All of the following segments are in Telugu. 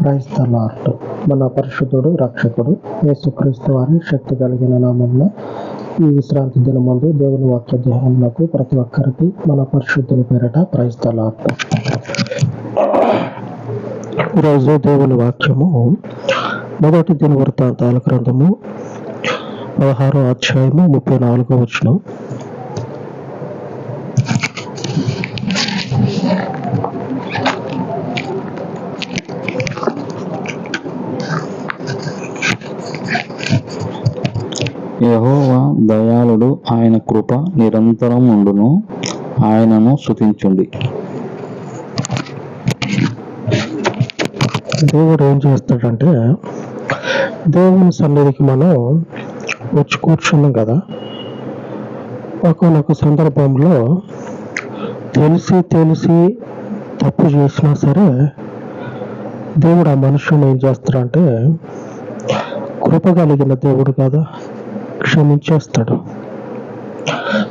క్రైస్తలార్ట్ మన పరిశుద్ధుడు రక్షకుడు యేసుక్రీస్తు వారి శక్తి కలిగిన నామంలో ఈ విశ్రాంతి దినమందు దేవుని వాక్య ధ్యానంలో ప్రతి ఒక్కరికి మన పరిశుద్ధుని పేరట క్రైస్తలార్ట్ ఈరోజు దేవుని వాక్యము మొదటి దిన వృత్తాంతాల గ్రంథము పదహారో అధ్యాయము ముప్పై నాలుగో వచ్చినాం యహోవా దయాళుడు ఆయన కృప నిరంతరం ఉండును ఆయనను స్తుతించుడి. దేవుడు ఏం చేస్తాడంటే దేవుని సన్నిధికి మనం వచ్చి కూర్చున్నాం కదా. ఒకనొక సందర్భంలో తెలిసి తెలిసి తప్పు చేసినా సరే దేవుడు ఆ మనుషుని ఏం చేస్తాడంటే కృప కలిగిన దేవుడు కదా. క్షమించేస్తాడు.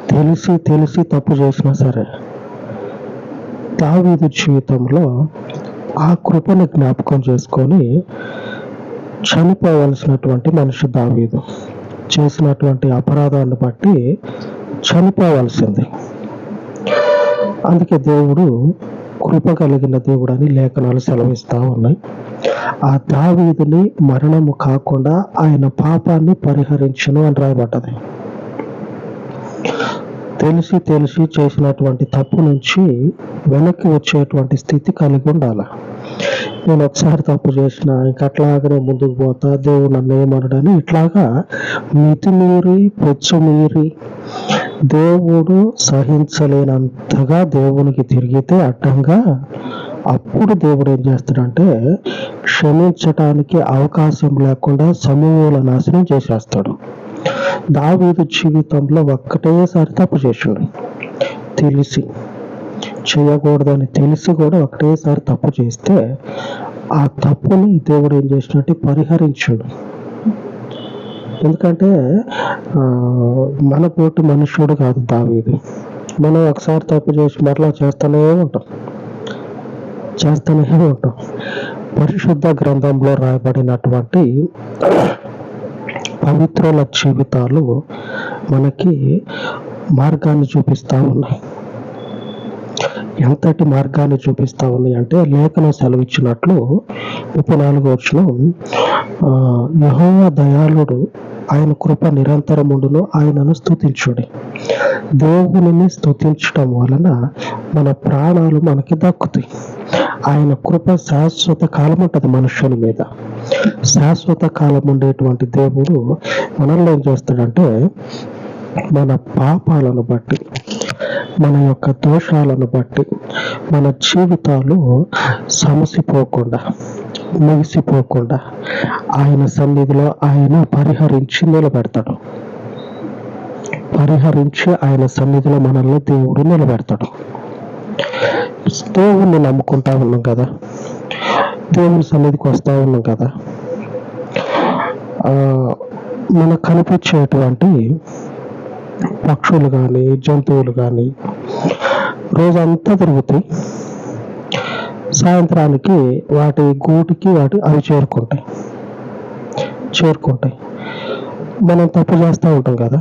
తెలిసి తెలిసి తప్పు చేసినా సరే దావీదు జీవితంలో ఆ కృపను జ్ఞాపకం చేసుకొని చనిపోవలసినటువంటి మనిషి దావీదు. చేసినటువంటి అపరాధాన్ని బట్టి చనిపోవలసింది. అందుకే దేవుడు కృప కలిగిన దేవుడు అని లేఖనాలు సెలవిస్తా ఉన్నాయి. ఆ దావీదుని మరణము కాకుండా ఆయన పాపాన్ని పరిహరించను అని రాయబడ్డది. తెలిసి తెలిసి చేసినటువంటి తప్పు నుంచి వెనక్కి వచ్చేటువంటి స్థితి కలిగి ఉండాలి. నేను ఒకసారి తప్పు చేసిన ఇంక అట్లాగనే ముందుకు పోతా దేవుడు నన్ను ఏమనడని ఇట్లాగా మితిమీరి పొచ్చుమీరి దేవుడు సహించలేనంతగా దేవునికి తిరిగితే అడ్డంగా అప్పుడు దేవుడు ఏం చేస్తాడంటే క్షమించటానికి అవకాశం లేకుండా సమూహాల నాశనం చేసేస్తాడు. దావీదు జీవితంలో ఒక్కటేసారి తప్పు చేసిండు. తెలిసి చేయకూడదని తెలిసి కూడా ఒకటేసారి తప్పు చేస్తే ఆ తప్పుని దేవుడు ఏం చేసినట్టు పరిహరించాడు. ఎందుకంటే ఆ, మన పోటీ మనుష్యుడు కాదు దావీది. మనం ఒకసారి తప్పు చేసి మరలా చేస్తూనే ఉంటాం. చేస్తూనే ఉంటాం. పరిశుద్ధ గ్రంథంలో రాయబడినటువంటి పవిత్రుల జీవితాలు మనకి మార్గాన్ని చూపిస్తా ఉన్నాయి. ఎంతటి మార్గాన్ని చూపిస్తా ఉన్నాయి అంటే లేఖనం సెలవిచ్చినట్లు ముప్పై నాలుగో వచ్చిన యహోవ దయాళుడు ఆయన కృప నిరంతరం ఉండును ఆయనను స్తుతించుడి. దేవుని స్తుతించడం వలన మన ప్రాణాలు మనకి దక్కుతాయి. ఆయన కృప శాశ్వత కాలం ఉంటుంది మనుషుల మీద. శాశ్వత కాలం ఉండేటువంటి దేవుడు మనల్ని ఏం చేస్తాడంటే మన పాపాలను బట్టి మన యొక్క దోషాలను బట్టి మన జీవితాలు సమసిపోకుండా ముగిసిపోకుండా ఆయన సన్నిధిలో ఆయన పరిహరించి నిలబెడతాడు. పరిహరించి ఆయన సన్నిధిలో మనల్ని దేవుడు నిలబెడతాడు. దేవుణ్ణి నమ్ముకుంటా ఉన్నాం కదా. దేవుని సన్నిధికి వస్తా ఉన్నాం కదా. ఆ, మనకు కనిపించేటువంటి పక్షులు కానీ జంతువులు కానీ రోజంతా తిరుగుతాయి. సాయంత్రానికి వాటి గూటికి వాటి అవి చేరుకుంటాయి. చేరుకుంటాయి. మనం తప్పు చేస్తూ ఉంటాం కదా.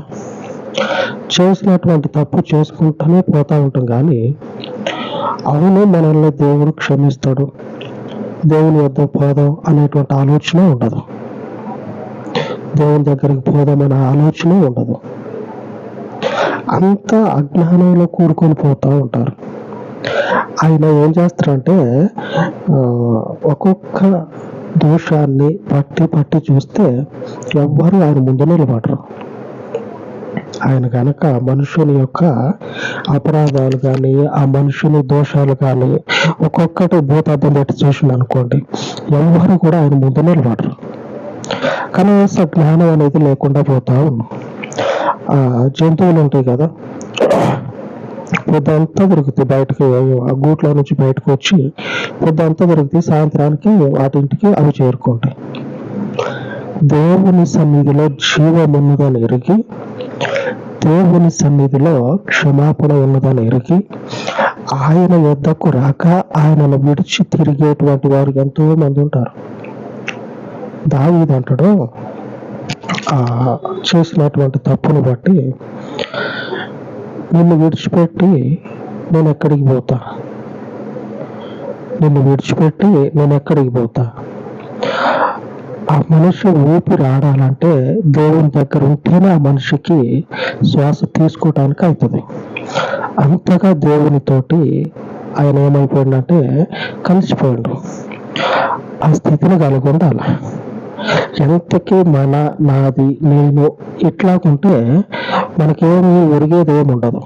చేసినటువంటి తప్పు చేసుకుంటూనే పోతూ ఉంటాం కానీ అవును మనల్ని దేవుడు క్షమిస్తాడు. దేవుని వద్ద పోదాం అనేటువంటి ఆలోచన ఉండదు. దేవుని దగ్గరికి పోదాం అనే ఆలోచన ఉండదు. అంత అజ్ఞానంలో కూడుకొని పోతా ఉంటారు. ఆయన ఏం చేస్తారంటే ఆ, ఒక్కొక్క దోషాన్ని పట్టి పట్టి చూస్తే ఎవ్వరూ ఆయన ముందు నిలబడరు. ఆయన గనక మనుషుని యొక్క అపరాధాలు కానీ ఆ మనుషుని దోషాలు కానీ ఒక్కొక్కటి భూతార్థం పెట్టి చూసిన అనుకోండి ఎవ్వరు కూడా ఆయన ముందు నిలబడరు. కనీస జ్ఞానం అనేది లేకుండా పోతా ఉన్నాం జంతువులు ఉంటాయి కదా పొద్దంతా దొరుకుతాయి బయటకు ఆ గూట్లో నుంచి బయటకు వచ్చి పొద్దంతా దొరుకుతాయి సాయంత్రానికి వాటింటికి అవి చేరుకుంటాయి. దేవుని సన్నిధిలో జీవం ఉన్నదని ఎరిగి దేవుని సన్నిధిలో క్షమాపణ ఉన్నదని ఎరిగి ఆయన యొద్దకు రాక ఆయనను విడిచి తిరిగేటువంటి వారు ఎంతో మంది ఉంటారు దావీదంటాడు చేసినటువంటి తప్పును బట్టి నిన్ను విడిచిపెట్టి నేను ఎక్కడికి పోతా? నిన్ను విడిచిపెట్టి నేను ఎక్కడికి పోతా? ఆ మనిషి ఊపిరి ఆడాలంటే దేవుని దగ్గర ఉంటేనే ఆ మనిషికి శ్వాస తీసుకోవటానికి అవుతుంది. అంతగా దేవునితోటి ఆయన ఏమైపోయిందంటే కలిసిపోయాడు. ఆ స్థితిని కలిగి ఉండాలి ఎంతకి మన నాది నేను ఇట్లాగుంటే మనకేమి ఒరిగేది ఏమి ఉండదు.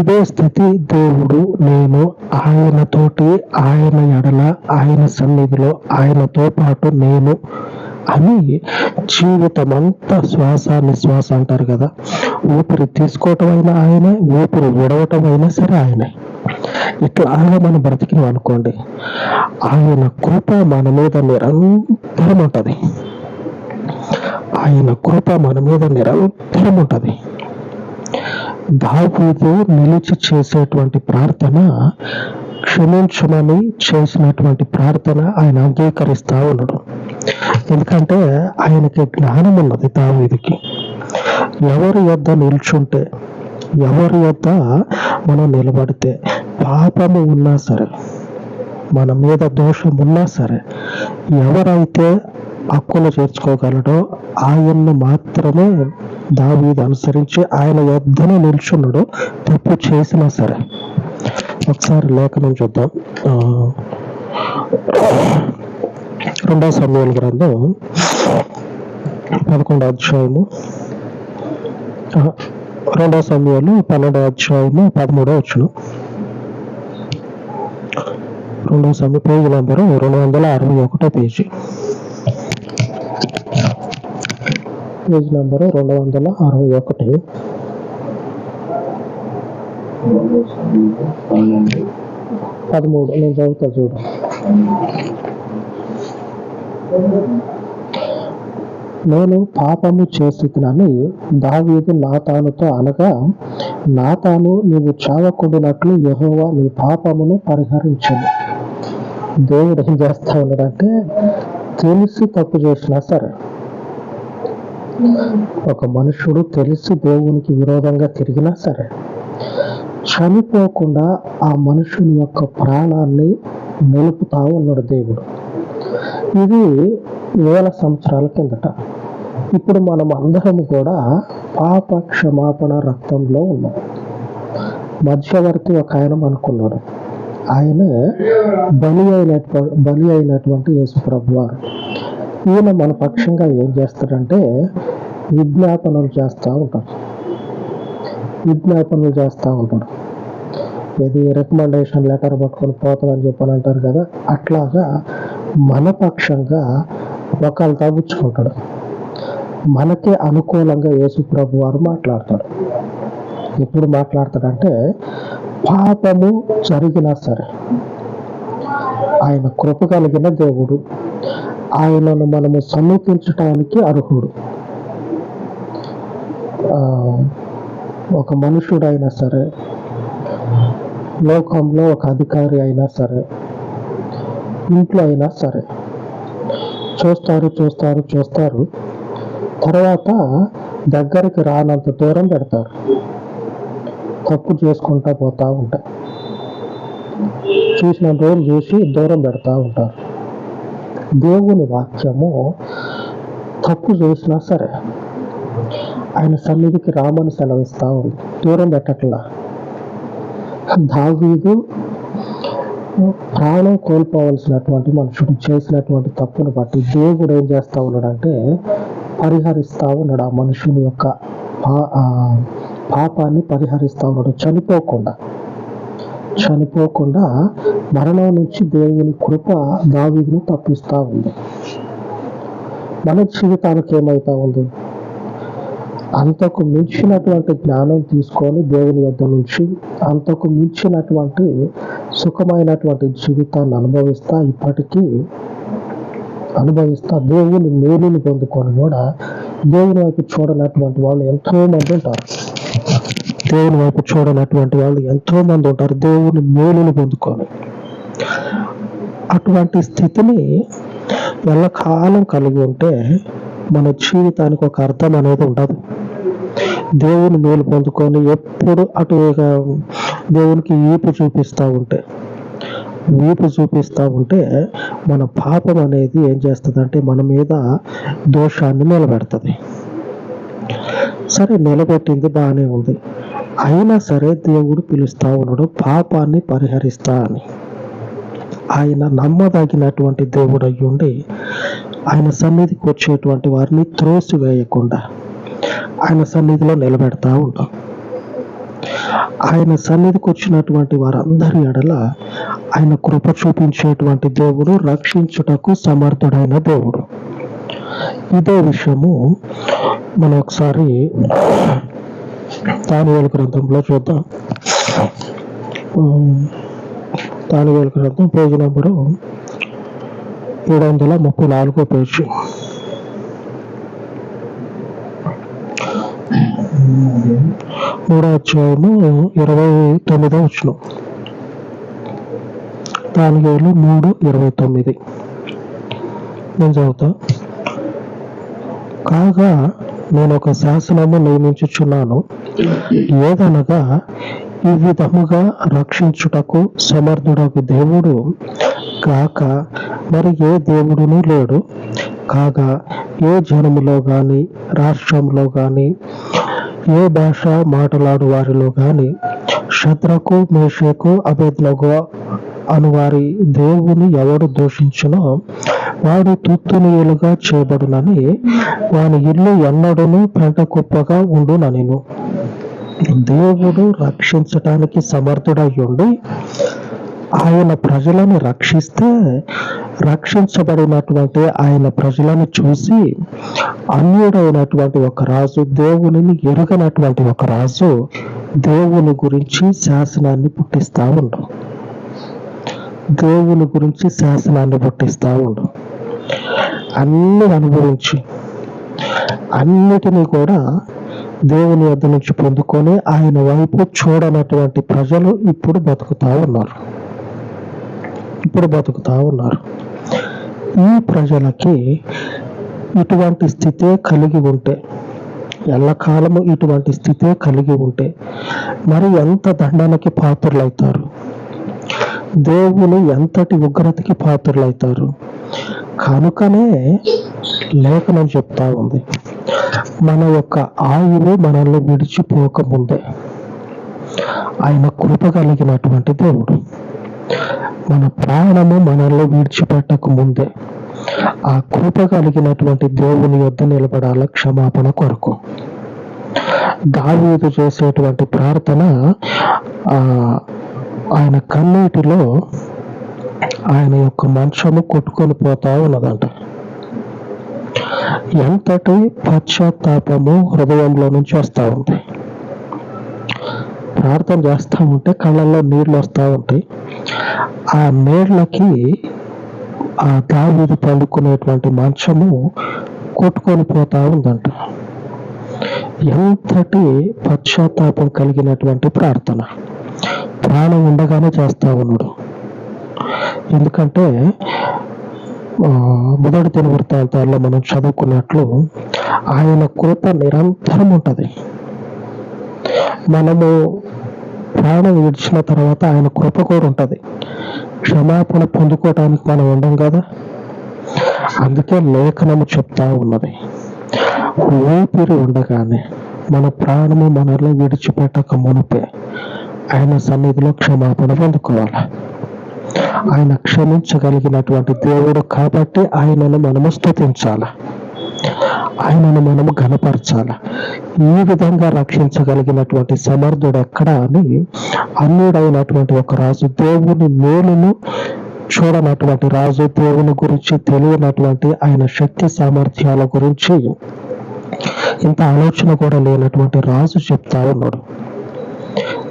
ఇదే స్థితి దేవుడు నేను ఆయనతోటి ఆయన ఎడల ఆయన సన్నిధిలో ఆయనతో పాటు నేను అని జీవితం అంతా శ్వాస నిశ్వాస అంటారు కదా. ఊపిరి తీసుకోవటం అయినా ఆయనే ఊపిరి విడవటం అయినా సరే ఆయనే. ఇట్లా మనం బ్రతికినాం అనుకోండి ఆయన కృప మన మీద నిరంతరం ఉంటుంది. ఆయన కృప మన మీద నిరంతరం ఉంటుంది. దావీదు నిలిచి చేసేటువంటి ప్రార్థన క్షమించమని చేసినటువంటి ప్రార్థన ఆయన అంగీకరిస్తా ఉన్నాడు. ఎందుకంటే ఆయనకి జ్ఞానం ఉన్నది దావీదికి. ఎవరి యొద్ద నిల్చుంటే ఎవరి యొద్ద మనం నిలబడితే పాపము ఉన్నా సరే మన మీద దోషం ఉన్నా సరే ఎవరైతే హక్కులు చేర్చుకోగలడో ఆయన్ను మాత్రమే దావీది అనుసరించి ఆయన యొద్దనే నిల్చున్నాడు తప్పు చేసినా సరే. ఒకసారి లేఖనం చూద్దాం. రెండవ సమయాల గ్రంథం పదకొండవ అధ్యాయము. ఆ, రెండవ సమయాలు పన్నెండవ అధ్యాయము పదమూడో వచ్చును రెండవ సమయ పేజీ నంబరు రెండు వందల అరవై ఒకటో పేజీ. పేజ్ నెంబరు రెండు వందల అరవై ఒకటి. పదమూడు నేను చదువుతా చూడు. నేను పాపము చేస్తున్నాను దావీదు నాతానుతో అనగా నాతాను నీవు చావకుండినట్లు యహోవా నీ పాపమును పరిహరించను. దేవుడు ఏం చేస్తా ఉన్నాడంటే తెలిసి తప్పు చేసినా సరే. ఒక మనుషుడు తెలిసి దేవునికి విరోధంగా తిరిగినా సరే చనిపోకుండా ఆ మనుషుని యొక్క ప్రాణాన్ని నిలుపుతా ఉన్నాడు దేవుడు. ఇది వేల సంవత్సరాల కిందట. ఇప్పుడు మనం అందరం కూడా పాప క్షమాపణ రక్తంలో ఉన్నాం. మధ్యవర్తి ఒక ఆయన అనుకున్నాడు ఆయనే బలి అయినటువంటి బలి అయినటువంటి యేసుప్రభు వారు. ఈయన మన పక్షంగా ఏం చేస్తాడంటే విజ్ఞాపనలు చేస్తూ ఉంటాడు. విజ్ఞాపనలు చేస్తూ ఉంటాడు. ఇది రికమెండేషన్ లెటర్ పట్టుకొని పోతామని చెప్పని అంటారు కదా అట్లాగా మన పక్షంగా ఒకళ్ళు తగ్గుచ్చుకుంటాడు మనకే అనుకూలంగా యేసుప్రభు వారు మాట్లాడతాడు. ఎప్పుడు మాట్లాడతాడంటే పాపము జరిగినా సరే ఆయన కృప కలిగిన దేవుడు. ఆయనను మనము సమీపించటానికి అర్హుడు. ఒక మనుషుడైనా సరే లోకంలో ఒక అధికారి అయినా సరే ఇంట్లో అయినా సరే చూస్తారు చూస్తారు చూస్తారు. తర్వాత దగ్గరికి రానంత దూరం పెడతారు. తప్పు చేసుకుంటా పోతా ఉంటాయి చూసిన రోజులు చూసి దూరం పెడతా ఉంటారు దేవుని వాక్యము తప్పు చేసినా సరే ఆయన సన్నిధికి రామని సెలవిస్తా ఉంది. దూరం పెట్టట్లా. దావీదు ప్రాణం కోల్పోవలసినటువంటి మనుషుడు చేసినటువంటి తప్పును బట్టి దేవుడు ఏం చేస్తా ఉన్నాడంటే పరిహరిస్తా ఉన్నాడు ఆ మనుషుని యొక్క ఆ పాపాన్ని పరిహరిస్తా ఉన్నాడు చనిపోకుండా. చనిపోకుండా మరణం నుంచి దేవుని కృప దావీదును తప్పిస్తా ఉంది. మన జీవితానికి ఏమైతా ఉంది? అంతకు మించినటువంటి జ్ఞానం తీసుకొని దేవుని యొద్ధ నుంచి అంతకు మించినటువంటి సుఖమైనటువంటి జీవితాన్ని అనుభవిస్తా ఇప్పటికీ అనుభవిస్తా దేవుని మేలుని పొందుకొని కూడా దేవుని వైపు చూడనటువంటి వాళ్ళు ఎంతో మంది ఉంటారు. దేవుని వైపు చూడనటువంటి వాళ్ళు ఎంతో మంది ఉంటారు. దేవుని మేలును పొందుకొని. అటువంటి స్థితిని ఎల్లకాలం కలిగి ఉంటే మన జీవితానికి ఒక అర్థం అనేది ఉండదు. దేవుని మేలు పొందుకొని ఎప్పుడు అటు ఇక దేవునికి ఈపు చూపిస్తూ ఉంటే వీపు చూపిస్తూ ఉంటే మన పాపం అనేది ఏం చేస్తుందంటే మన మీద దోషాన్ని నిలబెడుతుంది. సరే నిలబెట్టింది బాగానే ఉంది. అయినా సరే దేవుడు పిలుస్తా ఉన్నాడు పాపాన్ని పరిహరిస్తా అని. ఆయన నమ్మదగినటువంటి దేవుడు అయి ఉండి ఆయన సన్నిధికి వచ్చేటువంటి వారిని త్రోసివేయకుండా ఆయన సన్నిధిలో నిలబెడతా ఉంటాం. ఆయన సన్నిధికి వచ్చినటువంటి వారందరి ఎడల ఆయన కృప చూపించేటువంటి దేవుడు రక్షించుటకు సమర్థుడైన దేవుడు. ఇదే విషయము మనం ఒకసారి తానువేలు గ్రంథంలో చూద్దాం. తానువేలు గ్రంథం పేజీ నెంబరు ఏడు వందల ముప్పై నాలుగో పేజీ. మూడో అధ్యాయము ఇరవై తొమ్మిదో వచ్చిన దానివేలు మూడు ఇరవై తొమ్మిది. నేను చదువుతా. కాగా నేను ఒక శాసనము నియమించుచున్నాను. ఏదనగా ఈ విధముగా రక్షించుటకు సమర్థుడకు దేవుడు కాక మరి ఏ దేవుడును లేడు. కాగా ఏ జనములో గాని రాష్ట్రంలో గాని ఏ భాష మాట్లాడు వారిలో గాని శత్రకు మేషకు అభేద్నగో అను వారి దేవుని ఎవడు దూషించునో వాడు తూత్తునీయులుగా చేయబడునని వాని ఇల్లు ఎన్నడను పెంట కుప్పగా ఉండుననిను. దేవుడు రక్షించటానికి సమర్థుడై ఉండి ఆయన ప్రజలను రక్షిస్తే రక్షించబడినటువంటి ఆయన ప్రజలను చూసి అన్యుడైనటువంటి ఒక రాజు దేవునిని ఎరుగనటువంటి ఒక రాజు దేవుని గురించి శాసనాన్ని పుట్టిస్తా ఉండు. దేవుని గురించి శాసనాన్ని పుట్టిస్తూ ఉండు. అన్ని అనుభవించి. అన్నిటినీ కూడా దేవుని వద్ద నుంచి పొందుకొని ఆయన వైపు చూడనటువంటి ప్రజలు ఇప్పుడు బతుకుతా ఉన్నారు. ఇప్పుడు బతుకుతా ఉన్నారు. ఈ ప్రజలకి ఇటువంటి స్థితే కలిగి ఉంటే ఎల్లకాలము ఇటువంటి స్థితే కలిగి ఉంటే మరి ఎంత దండనకి పాత్రలవుతారు దేవుని ఎంతటి ఉగ్రతకి పాత్రలవుతారు కనుకనే లేఖనం చెప్తా ఉంది. మన యొక్క ఆయువు మనల్ని విడిచిపోకముందే ఆయన కృప కలిగినటువంటి దేవుడు. మన ప్రాణము మనల్ని విడిచిపెట్టక ముందే ఆ కృప కలిగినటువంటి దేవుని యొద్ద నిలబడాల క్షమాపణ కొరకు. దావీదు చేసేటువంటి ప్రార్థన ఆ ఆయన కన్నీటిలో ఆయన యొక్క మంచము కొట్టుకొని పోతా ఉన్నదంట. ఎంతటి పశ్చాత్తాపము హృదయంలో నుంచి వస్తూ ఉంది? ప్రార్థన చేస్తూ ఉంటే కళ్ళల్లో నీళ్ళు వస్తూ ఉంటాయి. ఆ నీళ్ళకి ఆ దావీది పండుకునేటువంటి మంచము కొట్టుకొని పోతా ఉందంట. ఎంతటి పశ్చాత్తాపం కలిగినటువంటి ప్రార్థన? ప్రాణం ఉండగానే చేస్తా ఉన్నాడు. ఎందుకంటే ఆ, మొదటి దిన వృత్తాంతాల్లో మనం చదువుకున్నట్లు ఆయన కృప నిరంతరం ఉంటుంది. మనము ప్రాణం విడిచిన తర్వాత ఆయన కృప కూడా ఉంటుంది. క్షమాపణ పొందుకోవటానికి మనం ఉండం కదా? అందుకే లేఖనము చెప్తా ఉన్నది. ఊపిరి ఉండగానే మన ప్రాణము మనలో విడిచిపెట్టక మునిపే. ఆయన సన్నిధిలో క్షమాపణ పొందుకోవాలి? ఆయన క్షమించగలిగినటువంటి దేవుడు కాబట్టి ఆయనను మనము స్తుతించాలి? ఆయనను మనము ఘనపరచాలి? ఈ విధంగా రక్షించగలిగినటువంటి సమర్థుడు ఎక్కడ అని అన్యుడైనటువంటి ఒక రాజు దేవుని మేలును చూడనటువంటి రాజు దేవుని గురించి తెలియనటువంటి ఆయన శక్తి సామర్థ్యాల గురించి ఇంత ఆలోచన కూడా లేనటువంటి రాజు చెప్తా ఉన్నాడు.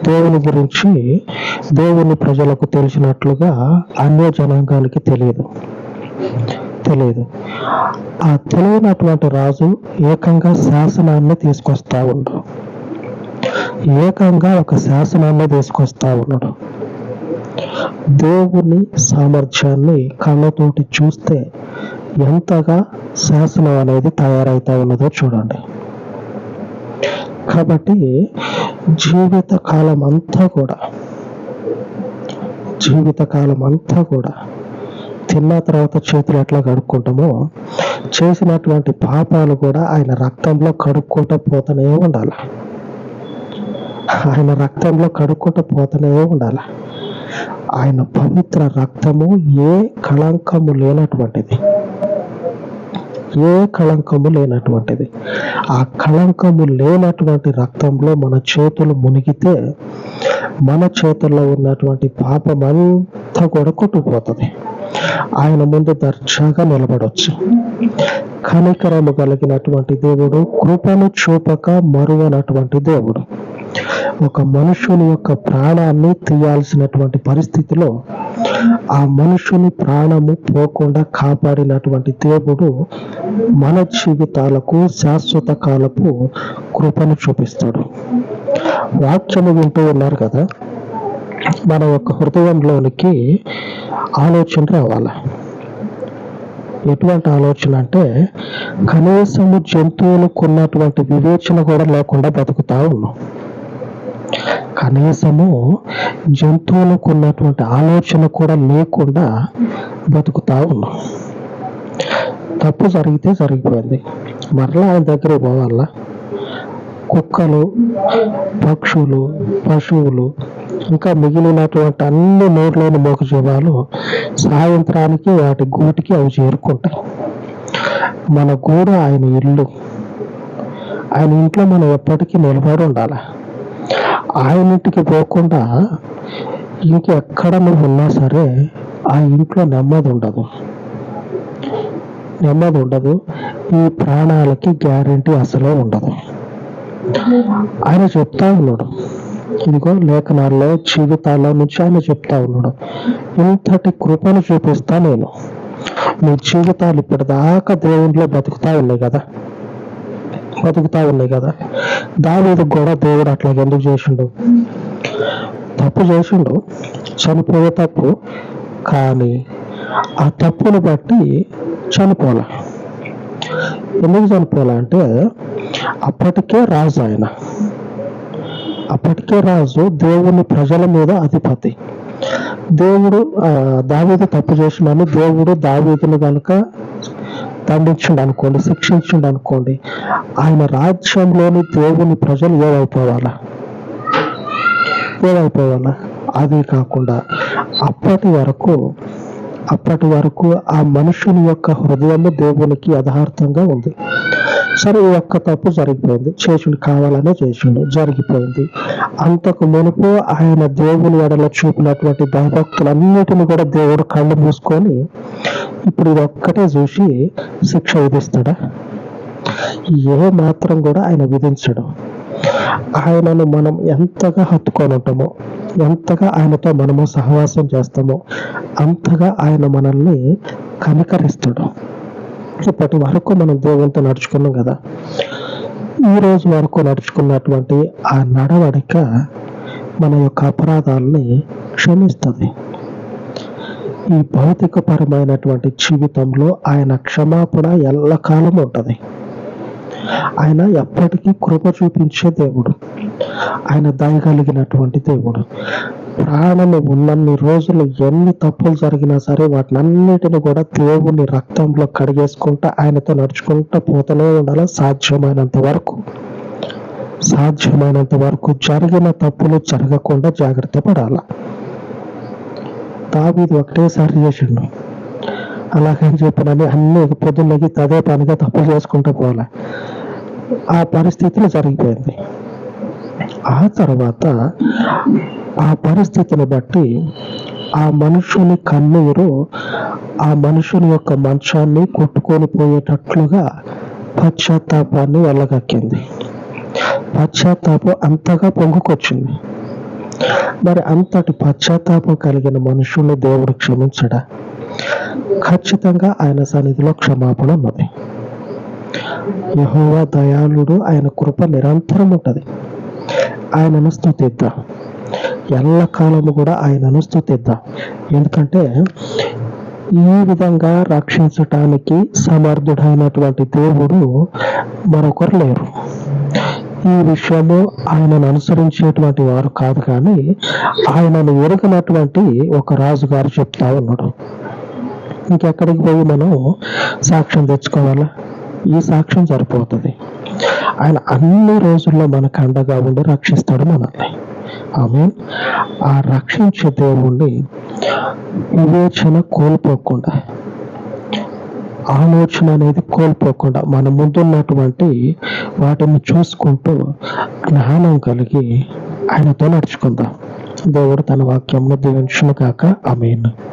దేవుని గురించి దేవుని ప్రజలకు తెలిసినట్లుగా అన్య జనాంగానికి తెలియదు. తెలియదు. ఆ తెలియనటువంటి రాజు ఏకంగా శాసనాన్ని తీసుకొస్తా ఉండు. ఏకంగా ఒక శాసనాన్ని తీసుకొస్తా ఉన్నాడు దేవుని సామర్థ్యాన్ని కళ్ళతోటి చూస్తే ఎంతగా శాసనం అనేది తయారైతా ఉన్నదో చూడండి. కాబట్టి జీవిత కాలం అంతా కూడా జీవిత కాలం అంతా కూడా తిన్న తర్వాత చేతులు ఎట్లా కడుక్కుంటామో చేసినటువంటి పాపాలు కూడా ఆయన రక్తంలో కడుక్కుంటూ పోతూనే ఉండాలి. ఆయన రక్తంలో కడుక్కుంటూ పోతూనే ఉండాలి. ఆయన పవిత్ర రక్తము ఏ కళంకము లేనటువంటిది. ఏ కళంకము లేనటువంటిది. ఆ కళంకము లేనటువంటి రక్తంలో మన చేతులు మునిగితే మన చేతుల్లో ఉన్నటువంటి పాపం అంతా కూడా కొట్టుకుపోతుంది. ఆయన ముందు దర్జాగా నిలబడవచ్చు కనికరము కలిగినటువంటి దేవుడు కృపను చూపక మరువనటువంటి దేవుడు. ఒక మనుషుని యొక్క ప్రాణాన్ని తీయాల్సినటువంటి పరిస్థితిలో ఆ మనుషుని ప్రాణము పోకుండా కాపాడినటువంటి దేవుడు మన జీవితాలకు శాశ్వత కాలపు కృపను చూపిస్తాడు. వాక్యము వింటూ ఉన్నారు కదా? మన యొక్క హృదయంలోనికి ఆలోచన రావాలి. ఎటువంటి ఆలోచన అంటే కనీసము జంతువులకు ఉన్నటువంటి వివేచన కూడా లేకుండా బతుకుతా ఉన్నాం. కనీసము జంతువులకు ఉన్నటువంటి ఆలోచన కూడా లేకుండా బతుకుతా ఉన్నాం. తప్పు జరిగితే జరిగిపోయింది. మరలా ఆయన దగ్గర పోవాలా? కుక్కలు పక్షులు పశువులు ఇంకా మిగిలినటువంటి అన్ని నోట్లోని మోగజీవాలు సాయంత్రానికి వాటి గూటికి అవి చేరుకుంటాయి. మన గూడు ఆయన ఇల్లు. ఆయన ఇంట్లో మనం ఎప్పటికీ నిలబడి ఉండాలి? ఆయనింటికి పోకుండా పోకుండా ఇంకెక్కడ నువ్వు ఉన్నా సరే ఆ ఇంట్లో నెమ్మది ఉండదు. నెమ్మది ఉండదు. ఈ ప్రాణాలకి గ్యారంటీ అసలే ఉండదు. ఆయన చెప్తా ఉన్నాడు. ఇదిగో లేఖనాల్లో జీవితాల్లో నుంచి ఆయన చెప్తా ఉన్నాడు. ఇంతటి కృపను చూపిస్తా నేను. మీ జీవితాలు ఇప్పటిదాకా దేవుంట్లో బతుకుతా ఉన్నాయి కదా. బతుకుతా ఉన్నాయి కదా. దావీదు కూడా దేవుడు అట్లా ఎందుకు చేసిండు? తప్పు చేసిండు చనిపోయే తప్పు కానీ ఆ తప్పును బట్టి చనిపోలే ఎందుకు చనిపోలే అంటే అప్పటికే రాజు ఆయన. అప్పటికే రాజు దేవుని ప్రజల మీద అధిపతి. దేవుడు దావీదు తప్పు చేసినాను దేవుడు దావీదును కనుక దండించండు అనుకోండి శిక్షించండు అనుకోండి ఆయన రాజ్యంలోని దేవుని ప్రజలు ఏమైపోవాలా? ఏమైపోవాలా? అది కాకుండా అప్పటి వరకు అప్పటి వరకు ఆ మనుషుని యొక్క హృదయము దేవునికి యథార్థంగా ఉంది. సరే ఈ ఒక్క తప్పు జరిగిపోయింది. చేసుడు కావాలనే చేసిండు జరిగిపోయింది. అంతకు మునుపు ఆయన దేవుని ఎడలో చూపినటువంటి భయభక్తులన్నిటిని కూడా దేవుడు కళ్ళు మూసుకొని ఇప్పుడు ఇది ఒక్కటే చూసి శిక్ష విధిస్తాడా? ఏ మాత్రం కూడా ఆయన విధించడు. ఆయనను మనం ఎంతగా హత్తుకొని ఉంటామో ఎంతగా ఆయనతో మనము సహవాసం చేస్తామో అంతగా ఆయన మనల్ని కనికరిస్తాడు. ఇప్పటి వరకు మనం దేవునితో నడుచుకున్నాం కదా. ఈ రోజు వరకు నడుచుకున్నటువంటి ఆ నడవడిక మన యొక్క అపరాధాలని క్షమిస్తుంది. ఈ భౌతిక పరమైనటువంటి జీవితంలో ఆయన క్షమాపణ ఎల్లకాలం ఉంటుంది. ఆయన ఎప్పటికీ కృప చూపించే దేవుడు. ఆయన దయగలిగినటువంటి దేవుడు. ప్రాణము ఉన్నన్ని రోజులు ఎన్ని తప్పులు జరిగినా సరే వాటిని అన్నిటిని కూడా దేవుని రక్తంలో కడిగేసుకుంటా ఆయనతో నడుచుకుంటూ పోతూనే ఉండాలి? సాధ్యమైనంత వరకు. సాధ్యమైనంత వరకు జరిగిన తప్పులు జరగకుండా జాగ్రత్త పడాల. దావీది ఒకటేసారి చేసిండు. అలాగని చెప్పినని అన్ని పొద్దున్నకి తదే పనిగా తప్పులు చేసుకుంటూ పోలే. ఆ పరిస్థితిలో జరిగిపోయింది. ఆ తర్వాత ఆ పరిస్థితిని బట్టి ఆ మనుషుని కన్నీరు ఆ మనుషుని యొక్క మంచాన్ని కొట్టుకొని పోయేటట్లుగా పశ్చాత్తాపాన్ని వెళ్ళగక్కింది. పశ్చాత్తాపం అంతగా పొంగుకొచ్చింది. మరి అంతటి పశ్చాత్తాపం కలిగిన మనుషుల్ని దేవుడు క్షమించడా? ఖచ్చితంగా ఆయన సన్నిధిలో క్షమాపణ ఉన్నది. యహోవా దయాళుడు ఆయన కృప నిరంతరం ఉంటది. ఆయనను స్థుతిద్దాం ఎల్లకాలము కూడా ఆయనను స్థుతిద్దాం ఎందుకంటే ఈ విధంగా రక్షించటానికి సమర్థుడైనటువంటి దేవుడు మరొకరు లేరు. ఈ విషయంలో ఆయనను అనుసరించేటువంటి వారు కాదు కానీ ఆయనను ఎరగనటువంటి ఒక రాజుగారు చెప్తా ఉన్నాడు. ఇంకెక్కడికి పోయి మనం సాక్ష్యం తెచ్చుకోవాలా? ఈ సాక్ష్యం సరిపోతుంది. ఆయన అన్ని రోజుల్లో మనకు అండగా ఉండి రక్షిస్తాడు మనల్ని. ఆమె ఆ రక్షించే దేవుణ్ణి వివేచన కోల్పోకుండా ఆలోచన అనేది కోల్పోకుండా మన ముందున్నటువంటి వాటిని చూసుకుంటూ జ్ఞానం కలిగి ఆయనతో నడుచుకుందాం. దేవుడు తన వాక్యంలో దీవించును కాక ఆమెను.